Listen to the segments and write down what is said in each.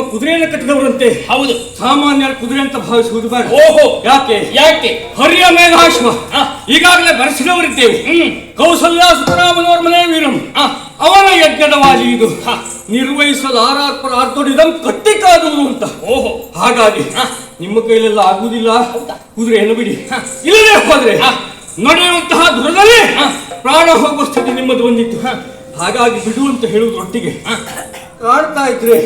ನಮ್ಮ ಕುದುರೆಯನ್ನು ಕಟ್ಟಿದವರಂತೆ ಹೌದು. ಸಾಮಾನ್ಯ ಕುದುರೆ ಅಂತ ಭಾವಿಸುವುದು ಬೇಡ. ಓಹೋ. ಯಾಕೆ? ಯಾಕೆ? ಹರಿಯ ಮೇಘಾಶ್ವ. ಈಗಾಗಲೇ ಬರೆಸಿದವರಿದ್ದೇವೆ. ಹ್ಮ್. ಕೌಸಲ್ಯ ಸುತರಾಮನವರ ಮನೆ ವೀರಂ ಅವನ ಯಜ್ಞದ ವಾಲಿ ಇದು ಆರಾರ್ಪರ ನಿರ್ವಹಿಸಲಾರಾರ್ಪರ ಆರ್ತೊಡಿದಂ ಕಟ್ಟಿ ಕಾದುವುದು ಅಂತ. ಓಹೋ. ಹಾಗಾಗಿ. ನಿಮ್ಮ ಕೈಲೆಲ್ಲ ಆಗುವುದಿಲ್ಲ? ಅಂತ ಕುದುರೆಯನ್ನು ಬಿಡಿ. ಇಲ್ಲದೆ ಹೋದ್ರೆ. ನಡೆಯುವಂತಹ ದುರದಲ್ಲಿ. ಪ್ರಾಣ ಹೋಗುವ ಸ್ಥಿತಿ ನಿಮ್ಮದು ಬಂದಿತ್ತು. ಹಾಗಾಗಿ ಬಿಡು ಅಂತ ಹೇಳುವುದರೊಟ್ಟಿಗೆ. ಹ. ಕಾಡ್ತಾ ಇದ್ರೆ.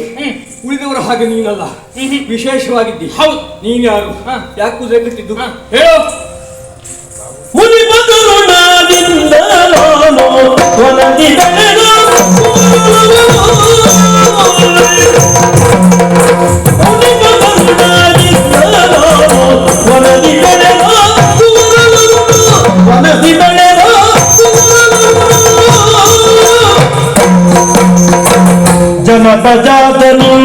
ಉಳಿದವರ ಹಾಗೆ ನೀನಲ್ಲ. ವಿಶೇಷವಾಗಿದ್ದಿ ಹೌದು. ನೀನ್ ಯಾರು ಹ. ಯಾಕೆ ಕುದುರೆ ಕಟ್ಟಿದ್ದು ಹುಲಿ ಹೇಳೋ ನಾನಿಂದ ನಾನು ಜನಪಜಾತ ನಿನ್ನ